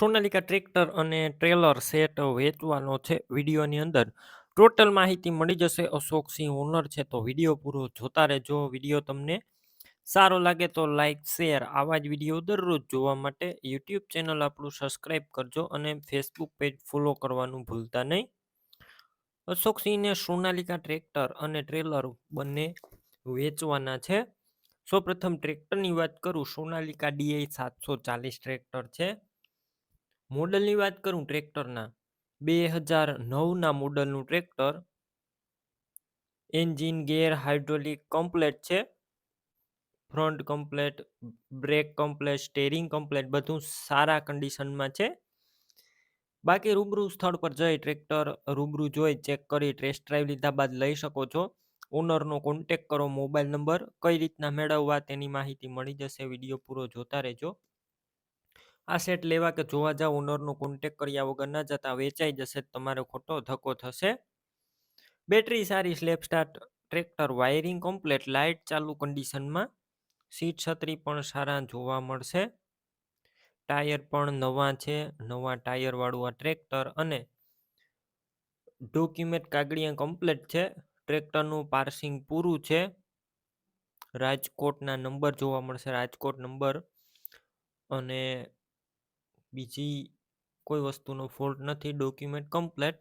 Sonalika tractor અને trailer set વેચવાનો છે વિડીયોની અંદર. ટોટલ માહિતી મળી જશે. અશોક સિંહ ઓનર છે તો વીડિયો પૂરો જોતા રહેજો. વીડિયો તમને સારો લાગે તો લાઇક શેર આવા જ વીડિયો દરરોજ જોવા માટે યુટ્યુબ ચેનલ આપણું સબસ્ક્રાઈબ કરજો અને ફેસબુક પેજ ફોલો કરવાનું ભૂલતા નહીં. અશોક સિંહને સોનાલિકા ટ્રેક્ટર અને ટ્રેલર બંને વેચવાના છે. સૌપ્રથમ ટ્રેક્ટરની વાત કરું. સોનાલિકા ડીઆઈ સાતસો ચાલીસ ટ્રેક્ટર છે. મોડલની વાત કરું ટ્રેક્ટરના. બે હજાર નવના મોડલનું tractor. Engine, gear hydraulic complete છે. Front complete, brake complete, steering complete બધું સારા કન્ડિશનમાં છે. બાકી રૂબરૂ સ્થળ પર જઈ ટ્રેક્ટર રૂબરૂ જોઈ ચેક કરી ટેસ્ટ ડ્રાઈવ લીધા બાદ લઈ શકો છો. ઓનરનો કોન્ટેક કરો, મોબાઈલ નંબર કઈ રીતના મેળવવા તેની માહિતી મળી જશે, વીડિયો પૂરો જોતા રહેજો. આ સેટ લેવા કે જોવા જાવ ઓનરનો કોન્ટેક કર્યા વગર ના જતા વેચાઈ જશે તમારો ખોટો ધક્કો થશે. બેટરી સારી slap start tractor wiring complete light ચાલુ કન્ડિશનમાં સીટ છત્રી પણ સારા જોવા મળશે. ટાયર પણ નવા છે, નવા ટાયરવાળું આ ટ્રેક્ટર અને ડોક્યુમેન્ટ કાગળિયા કમ્પ્લેટ છે. ટ્રેક્ટરનું પાર્સિંગ પૂરું છે. રાજકોટના નંબર જોવા મળશે, રાજકોટ નંબર અને બીજી કોઈ વસ્તુનો ફોલ્ટ નથી ડોક્યુમેન્ટ કમ્પ્લેટ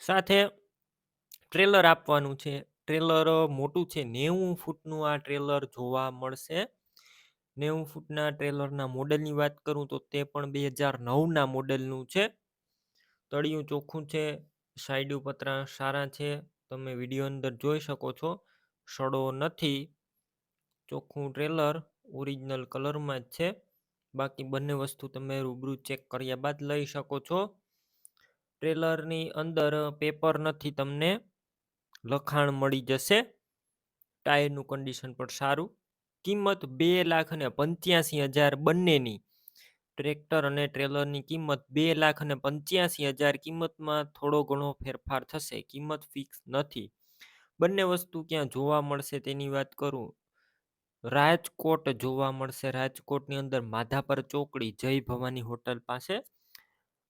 સાથે ટ્રેલર આપવાનું છે. ટ્રેલર મોટું છે, નેવું ફૂટનું આ ટ્રેલર જોવા મળશે. નેવું ફૂટના ટ્રેલરના મોડલની વાત કરું તો તે પણ બે હજાર નવના મોડલનું છે. તળિયું ચોખ્ખું છે, સાઈડ પતરા સારા છે. તમે વીડિયો અંદર જોઈ શકો છો. સડો નથી. ચોખ્ખું ટ્રેલર ઓરિજિનલ કલરમાં જ છે. બાકી બંને વસ્તુ તમે રૂબરૂ ચેક કર્યા બાદ લઈ શકો છો. ટ્રેલરની અંદર પેપર નથી તમને લખાણ મળી જશે. ટાયરનું કન્ડિશન પણ સારું. કિંમત બે લાખ અને પંચ્યાસી હજાર બંનેની. ટ્રેક્ટર અને ટ્રેલરની કિંમત બે લાખ અને પંચ્યાસી હજાર કિંમતમાં થોડો ઘણો ફેરફાર થશે. કિંમત ફિક્સ નથી. બંને વસ્તુ ક્યાં જોવા મળશે તેની વાત કરું. રાજકોટ જોવા મળશે. રાજકોટની અંદર માધાપર ચોકડી, જય ભવાની હોટલ પાસે.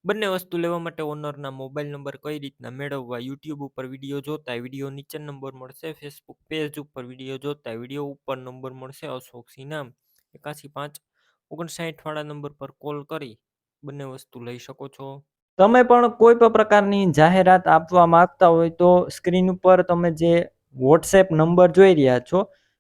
બંને વસ્તુ લેવા માટે ઓનરના મોબાઈલ નંબર કઈ રીતના મેળવવા યુટ્યુબ ઉપર વીડિયો જોતા વીડિયો નીચે નંબર મળશે. ફેસબુક પેજ ઉપર વીડિયો જોતા વીડિયો ઉપર નંબર મળશે. અશોક નામ એકાસી પાંચ, ઓગણસાઠ વાળા નંબર પર કોલ કરી બંને વસ્તુ લઈ શકો છો. તમે પણ કોઈ પણ પ્રકારની જાહેરાત આપવા માંગતા હોય તો સ્ક્રીન ઉપર તમે જે વોટ્સએપ નંબર જોઈ રહ્યા છો